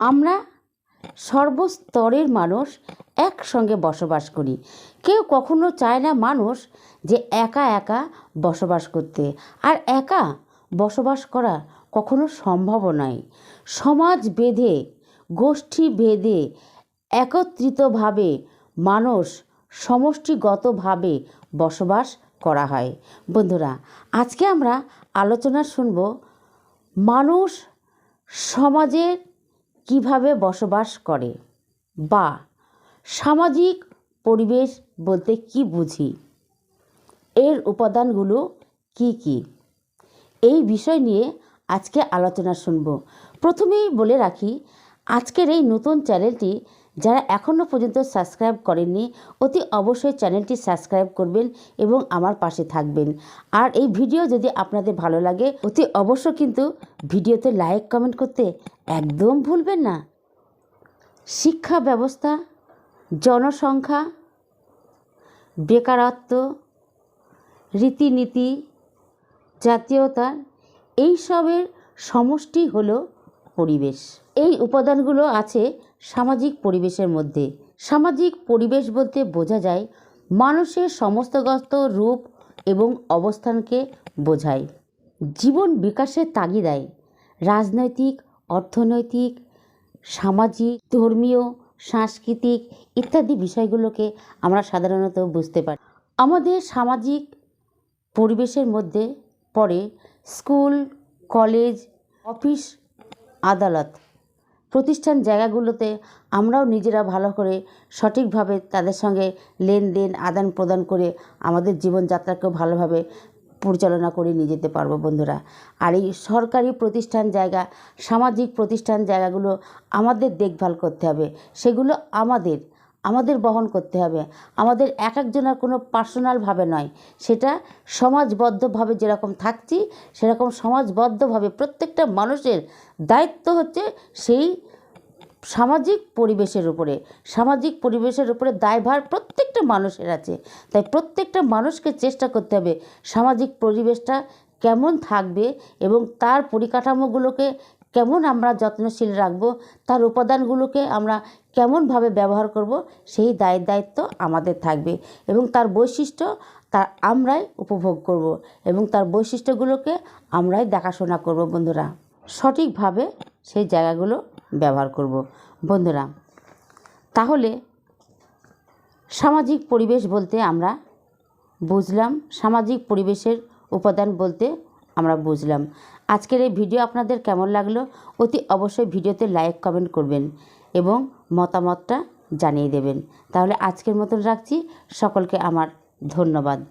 আমরা সর্বস্তরের মানুষ একসঙ্গে বসবাস করি। কেউ কখনো চায় না মানুষ যে একা একা বসবাস করতে। আর একা বসবাস করা কখনো সম্ভবও নয়। সমাজ বেঁধে গোষ্ঠী বেঁধে একত্রিতভাবে মানুষ সমষ্টিগতভাবে বসবাস করা হয়। বন্ধুরা, আজকে আমরা আলোচনা শুনব মানুষ সমাজের কীভাবে বসবাস করে? বা, সামাজিক পরিবেশ বলতে কি বুঝি? এর উপাদানগুলো কি কি? এই বিষয় নিয়ে আজকে আলোচনা শুনব। প্রথমেই বলে রাখি, আজকের এই নতুন চ্যানেলটি যারা এখনও পর্যন্ত সাবস্ক্রাইব করেননি, অতি অবশ্যই চ্যানেলটি সাবস্ক্রাইব করবেন এবং আমার পাশে থাকবেন। আর এই ভিডিও যদি আপনাদের ভালো লাগে, অতি অবশ্য কিন্তু ভিডিওতে লাইক, কমেন্ট করতে একদম ভুলবেন না। শিক্ষা ব্যবস্থা, জনসংখ্যা, বেকারত্ব, রীতিনীতি, জাতীয়তা, এইসবের সমষ্টি হলো পরিবেশ। এই উপাদানগুলো আছে সামাজিক পরিবেশের মধ্যে। সামাজিক পরিবেশ বলতে বোঝা যায় মানুষের সমস্তগত রূপ এবং অবস্থানকে বোঝায়। জীবন বিকাশের তাগিদায় রাজনৈতিক, অর্থনৈতিক, সামাজিক, ধর্মীয়, সাংস্কৃতিক ইত্যাদি বিষয়গুলোকে আমরা সাধারণত বুঝতে পারি। আমাদের সামাজিক পরিবেশের মধ্যে পড়ে স্কুল, কলেজ, অফিস, আদালত। প্রতিষ্ঠান জায়গাগুলোতে আমরাও নিজেরা ভালো করে সঠিকভাবে তাদের সঙ্গে লেনদেন আদান প্রদান করে আমাদের জীবনযাত্রাকেও ভালোভাবে পরিচালনা করে নিয়ে যেতে পারব বন্ধুরা। আর এই সরকারি প্রতিষ্ঠান জায়গা, সামাজিক প্রতিষ্ঠান জায়গাগুলো আমাদের দেখভাল করতে হবে। সেগুলো আমাদের আমাদের বহন করতে হবে। আমাদের এক একজনের কোনো পার্সোনালভাবে নয়। সেটা সমাজবদ্ধভাবে যেরকম থাকছি, সেরকম সমাজবদ্ধভাবে প্রত্যেকটা মানুষের দায়িত্ব হচ্ছে সেই সামাজিক পরিবেশের উপরে। সামাজিক পরিবেশের উপরে দায়ভার প্রত্যেকটা মানুষের আছে। তাই প্রত্যেকটা মানুষকে চেষ্টা করতে হবে সামাজিক পরিবেশটা কেমন থাকবে এবং তার পরিকাঠামোগুলোকে কেমন আমরা যত্নশীল রাখব, তার উপাদানগুলোকে আমরা কেমনভাবে ব্যবহার করব, সেই দায় দায়িত্ব আমাদের থাকবে এবং তার বৈশিষ্ট্য তার আমরাই উপভোগ করব এবং তার বৈশিষ্ট্যগুলোকে আমরাই দেখাশোনা করব, বন্ধুরা। সঠিকভাবে সেই জায়গাগুলো ব্যবহার করব, বন্ধুরা। তাহলে সামাজিক পরিবেশ বলতে আমরা বুঝলাম, সামাজিক পরিবেশের উপাদান বলতে আমরা বুঝলাম। আজকের এই ভিডিও আপনাদের কেমন লাগল, অতি অবশ্যই ভিডিওতে লাইক, কমেন্ট করবেন এবং মতামতটা জানিয়ে দেবেন। তাহলে আজকের মতন রাখছি। সকলকে আমার ধন্যবাদ।